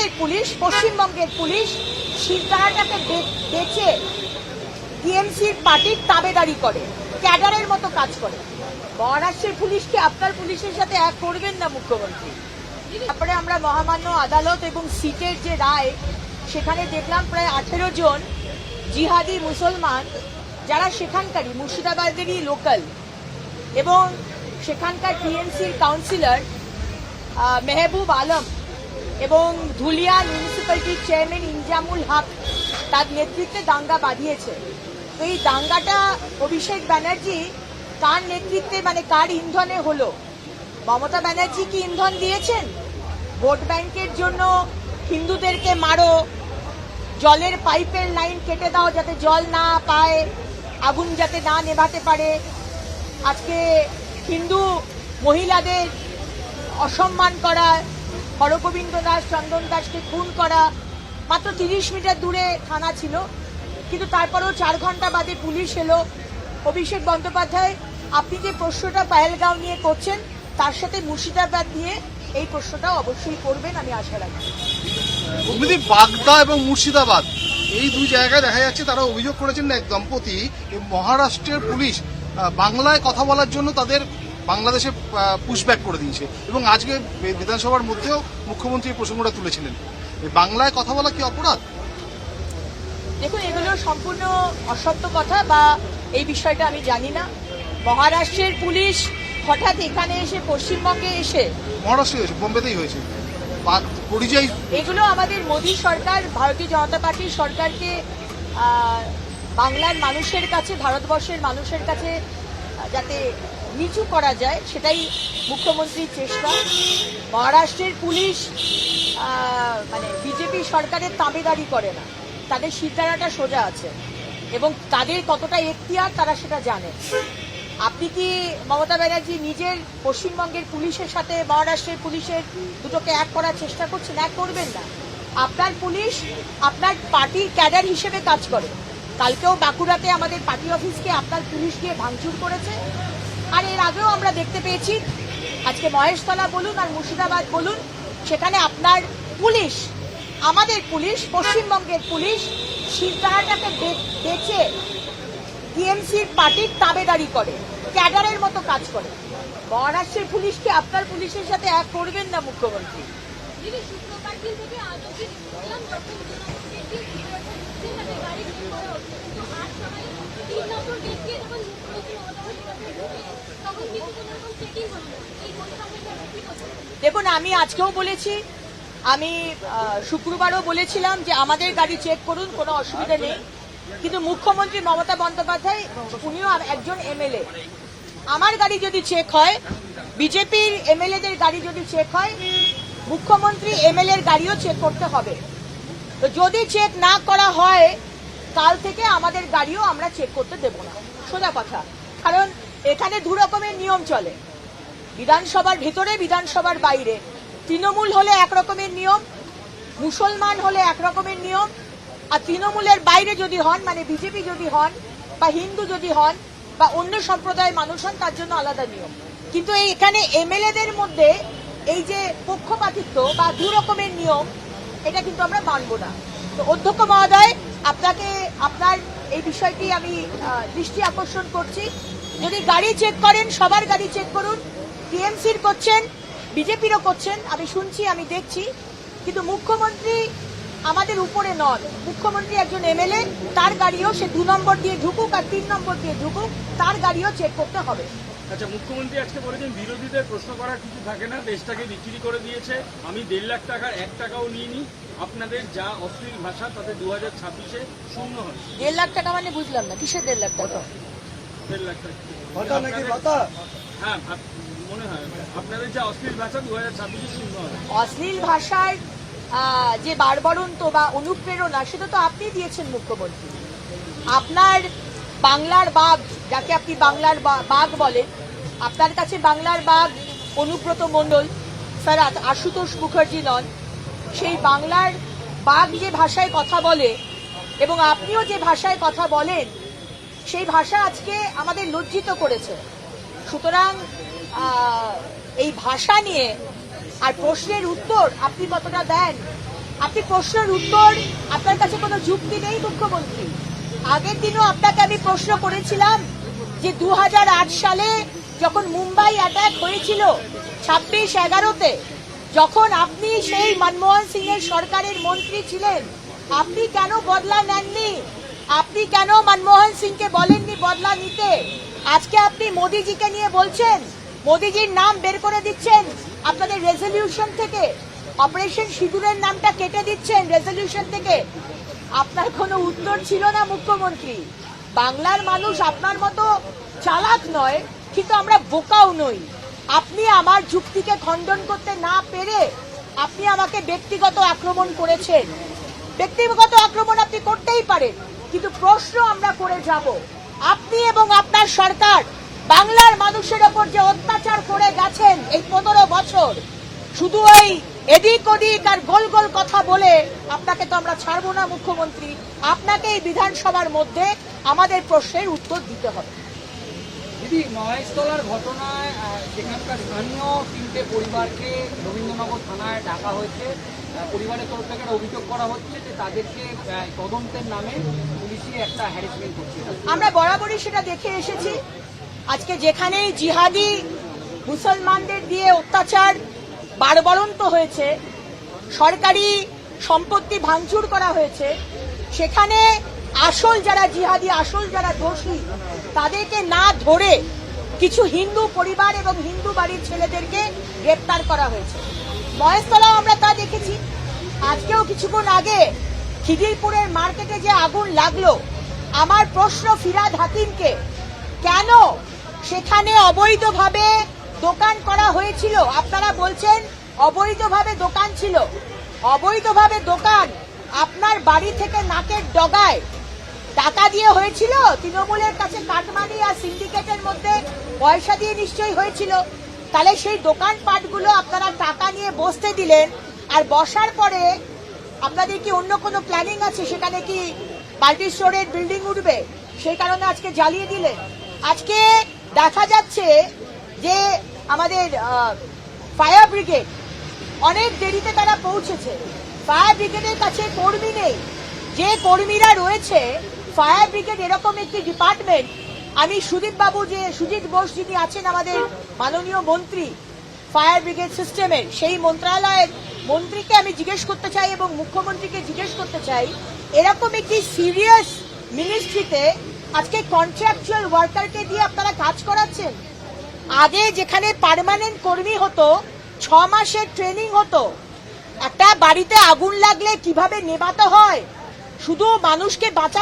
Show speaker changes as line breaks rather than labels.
আমাদের পুলিশ, পশ্চিমবঙ্গের পুলিশ শিরদাঁড়াটাকে বে- বেচে টিএমসির পার্টির তাবেদারি করে, ক্যাডারের মতো কাজ করে। মহারাষ্ট্রের পুলিশকে আপনার পুলিশের সাথে এক করবেন না, মুখ্যমন্ত্রী। তারপরে আমরা মহামান্য আদালত এবং সিটের যে রায়, সেখানে দেখলাম প্রায় আঠেরো জন জিহাদি মুসলমান যারা সেখানকারই, মুর্শিদাবাদেরই লোকাল। এবং সেখানকার টিএমসির কাউন্সিলর মেহবুব আলম এবং ধুলিয়া মিউনিসিপ্যালিটির চেয়ারম্যান ইনজামুল হক তার নেতৃত্বে দাঙ্গা বাঁধিয়েছে। তো এই দাঙ্গাটা অভিষেক ব্যানার্জি কার নেতৃত্বে মানে কার ইন্ধনে হলো? মমতা ব্যানার্জি কি ইন্ধন দিয়েছেন? ভোট ব্যাংকের জন্য হিন্দুদেরকে মারো, জলের পাইপের লাইন কেটে দাও যাতে জল না পায়, আগুন যাতে না নেভাতে পারে। আজকে হিন্দু মহিলাদের অসম্মান করা হরগোবিন্দ দাস, চন্দন দাসকে খুন করা মাত্র তিরিশ মিটার দূরে থানা ছিল। কিন্তু তারপরেও চার ঘণ্টা বাদে পুলিশ এলো। অভিষেক বন্দ্যোপাধ্যায়, আপনি যে প্রশ্নটা পায়েলগাঁও নিয়ে করছেন, তার সাথে মুর্শিদাবাদ নিয়ে এই প্রশ্নটা অবশ্যই করবেন, আমি আশা রাখি
অগ্নিদি বাগদা এবং মুর্শিদাবাদ, এই দুই জায়গায় দেখা যাচ্ছে তারা অভিযোগ করেছেন এক দম্পতি মহারাষ্ট্রের পুলিশ বাংলায় কথা বলার জন্য তাদের বাংলাদেশে পুশব্যাক করে দিয়েছে। এবং আজকে বিধানসভার মধ্যেও মুখ্যমন্ত্রী এই প্রসঙ্গটা তুলেছিলেন। বাংলায় কথা বলা কি অপরাধ?
দেখুন এগুলো সম্পূর্ণ অসত্য কথা বা এই বিষয়টা আমি জানি না। মহারাষ্ট্রের পুলিশ হঠাৎ এখানে এসে পশ্চিমবঙ্গে এসে
মহারাষ্ট্রে হয়েছে বোম্বেতেই হয়েছে। পরিযায়ী
এগুলো আমাদের মোদী সরকার ভারতীয় জনতা পার্টির সরকারকে বাংলার মানুষের কাছে ভারতবর্ষের মানুষের কাছে যাতে নিচু করা যায়, সেটাই মুখ্যমন্ত্রীর চেষ্টা। মহারাষ্ট্রের পুলিশ মানে বিজেপি সরকারের তাবেদারি করে না। তাদের সিদ্ধারাটা সোজা আছে। এবং তাদের কতটা এখতিয়ার তারা সেটা জানে। আপনি কি মমতা ব্যানার্জি নিজের পশ্চিমবঙ্গের পুলিশের সাথে মহারাষ্ট্রের পুলিশের দুটোকে এক করার চেষ্টা করছেন? এক করবেন না। আপনার পুলিশ আপনার পার্টির ক্যাডার হিসেবে কাজ করে। কালকেও বাঁকুড়াতে আমাদের পার্টি অফিসকে আপনার পুলিশ গিয়ে ভাঙচুর করেছে। আর এর আগেও আমরা দেখতে পেয়েছি। আজকে মহেশতলা বলুন আর মুর্শিদাবাদ বলুন, সেখানে আপনার পুলিশ, আমাদের পুলিশ, পশ্চিমবঙ্গের পুলিশ শিরদাঁড়াটাকে বে- বেচে টিএমসির পার্টির তাবেদারি করে, ক্যাডারের মতো কাজ করে। মহারাষ্ট্রের পুলিশকে আপনার পুলিশের সাথে এক করবেন না মুখ্যমন্ত্রী।
থেকে
দেখুন, আমি আজকেও বলেছি, আমি শুক্রবারও বলেছিলাম যে আমাদের গাড়ি চেক করুন, কোনো অসুবিধা নেই। কিন্তু মুখ্যমন্ত্রী মমতা বন্দ্যোপাধ্যায়, উনিও একজন এমএলএ। আমার গাড়ি যদি চেক হয়, বিজেপির এমএলএদের গাড়ি যদি চেক হয়, মুখ্যমন্ত্রী এমএলএ এর গাড়িও চেক করতে হবে। তো যদি চেক না করা হয় কাল থেকে আমাদের গাড়িও আমরা চেক করতে দেব না। সোজা কথা। কারণ এখানে দু রকমের নিয়ম চলে। বিধানসভার ভেতরে, বিধানসভার বাইরে। তৃণমূল হলে এক রকমের নিয়ম, মুসলমান হলে এক রকমের নিয়ম, আর তৃণমূলের বাইরে যদি হন মানে বিজেপি যদি হন, বা হিন্দু যদি হন, বা অন্য সম্প্রদায়ের মানুষ হন, তার জন্য আলাদা নিয়ম। কিন্তু এই এখানে এমএলএদের মধ্যে এই যে পক্ষপাতিত্ব বা দু রকমের নিয়ম, এটা কিন্তু আমরা মানব না। অধ্যক্ষ মহোদয়, আপনাকে, আপনার এই বিষয়টি আমি দৃষ্টি আকর্ষণ করছি। যদি গাড়ি চেক করেন, সবার গাড়ি চেক করুন। টিএমসির করছেন বিজেপিরও করছেন, আমি শুনছি, আমি দেখছি। কিন্তু মুখ্যমন্ত্রী আমাদের উপরে নন। মুখ্যমন্ত্রী একজন এমএলএ, তার গাড়িও সে দু নম্বর দিয়ে ঢুকুক আর তিন নম্বর দিয়ে ঢুকুক, তার গাড়িও চেক করতে হবে।
আচ্ছা মুখ্যমন্ত্রী আজকে বলেছেন বিরোধীদের প্রশ্ন করার কিছু থাকে না দেশটাকে বিক্রি করে দিয়েছে। আমি দেড় লাখ টাকার এক টাকাও নিইনি। আপনাদের যা অশ্লীল ভাষা তাতে দু হাজার ছাব্বিশে শূন্য হয়।
দেড় লাখ টাকা মানে বুঝলাম না কিসের দেড় লাখ টাকা?
দেড় লাখ টাকা।
নাকি
হ্যাঁ মনে হয় আপনাদের যা অশ্লীল ভাষা দু হাজার ছাব্বিশে শূন্য হবে
অশ্লীল ভাষার আহ, যে বারবরন্ত বা অনুপ্রেরণা সেটা তো আপনি দিয়েছেন মুখ্যমন্ত্রী। আপনার বাংলার বাঘ, যাকে আপনি বাংলার বাঘ বলেন আপনার কাছে বাংলার বাঘ অনুব্রত মণ্ডল স্যার আশুতোষ মুখার্জি নন। সেই বাংলার বাঘ যে ভাষায় কথা বলে এবং আপনিও যে ভাষায় কথা বলেন, সেই ভাষা আজকে আমাদের লজ্জিত করেছে। সুতরাং এই ভাষা নিয়ে আর প্রশ্নের উত্তর আপনি কতটা দেন? আপনি প্রশ্নের উত্তর, আপনার কাছে কোনো যুক্তি নেই, মুখ্যমন্ত্রী। আগের দিনও আপনাকে আমি প্রশ্ন করেছিলাম যে দু হাজার আট সালে যখন মুম্বাই অ্যাটাক হয়েছিল, ছাব্বিশ এগারোতে, যখন আপনি সেই মনমোহন সিং এর সরকারের মন্ত্রী ছিলেন, আপনি কেন বদলা নেননি? আপনি কেন মনমোহন সিংকে বলেননি বদলা নিতে? আজকে আপনি মোদিজিকে নিয়ে বলছেন, মোদিজির নাম বের করে দিচ্ছেন, আপনাদের রেজলিউশন থেকে অপারেশন সিঁদুরের নামটা কেটে দিচ্ছেন রেজলিউশন থেকে। আপনার কোনো উত্তর ছিল না, মুখ্যমন্ত্রী। বাংলার মানুষ আপনার মতো চালাক নয়, কিন্তু আমরা বোকাও নই। আপনি আমার যুক্তিকে খণ্ডন করতে না পেরে আপনি আমাকে ব্যক্তিগত আক্রমণ করেছেন। ব্যক্তিগত আক্রমণ আপনি করতেই পারেন, কিন্তু প্রশ্ন আমরা করে যাব। আপনি এবং আপনার সরকার বাংলার মানুষের ওপর যে অত্যাচার করে গেছেন এই পনেরো বছর, শুধু ওই এদিক ওদিক আর গোল গোল কথা বলে আপনাকে তো আমরা ছাড়বো না মুখ্যমন্ত্রী। আপনাকে এই বিধানসভার মধ্যে আমাদের প্রশ্নের উত্তর দিতে হবে।
দিদি মহেশতলার ঘটনায় সেখানকার স্থানীয় তিনটে পরিবারকে রবীন্দ্রনগর থানায় ডাকা হয়েছে। আহ, পরিবারের তরফ থেকে অভিযোগ করা হচ্ছে যে তাদেরকে তদন্তের নামে পুলিশি একটা হ্যারাসমেন্ট করছে।
আমরা বরাবরই সেটা দেখে এসেছি। আজকে যেখানেই জিহাদি মুসলমানদের দিয়ে অত্যাচার বারবরন্ত হয়েছে। সরকারি সম্পত্তি ভাঙচুর করা হয়েছে। সেখানে আসল যারা জিহাদি, আসল যারা দোষী, তাদেরকে না ধরে কিছু হিন্দু পরিবার এবং হিন্দু বাড়ির ছেলেদেরকে গ্রেপ্তার করা হয়েছে। মহেশতলাও আমরা তা দেখেছি। আজকেও কিছুক্ষণ আগে খিদিরপুরের মার্কেটে যে আগুন লাগল, আমার প্রশ্ন ফিরাদ হাকিমকে, কেন সেখানে অবৈধভাবে দোকান করা হয়েছিল, আপনারা বলছেন অবৈধভাবে দোকান ছিল। অবৈধভাবে দোকান আপনার বাড়ি থেকে নাকের ডগায় টাকা দিয়ে হয়েছিল? তৃণমূলের কাছে কাটমানি আর সিন্ডিকেটের মধ্যে পয়সা দিয়ে নিশ্চয়ই হয়েছিল। তাহলে সেই দোকানপাটগুলো আপনারা টাকা নিয়ে বসতে দিলেন, আর বসার পরে আপনাদের কি অন্য কোনো প্ল্যানিং আছে? সেখানে কি মাল্টি স্টোরের বিল্ডিং উঠবে? সেই কারণে আজকে জ্বালিয়ে দিলেন। আজকে দেখা যাচ্ছে যে আমাদের ফায়ার ব্রিগেড অনেক দেরিতে তারা পৌঁছেছে। ফায়ার ব্রিগেডের কাছে কর্মী নেই। যে কর্মীরা রয়েছে ফায়ার ব্রিগেড এরকম একটি ডিপার্টমেন্ট আমি সুদীপ বাবু যে, সুজিত বোস যিনি আছেন আমাদের মাননীয় মন্ত্রী ফায়ার ব্রিগেড সিস্টেমের সেই মন্ত্রণালয়ের মন্ত্রীকে আমি জিজ্ঞেস করতে চাই এবং মুখ্যমন্ত্রীকে জিজ্ঞেস করতে চাই, এরকম একটি সিরিয়াস মিনিস্ট্রিতে আজকে কন্ট্রাকচুয়াল ওয়ার্কারকে দিয়ে আপনারা কাজ করাচ্ছেন? আগে যেখানে পারমানেন্ট কর্মী হতো, ছ মাসের ট্রেনিং হতো। একটা বাড়িতে আগুন লাগলে কীভাবে নেভাতে হয়? শুধু মানুষকে বাঁচানো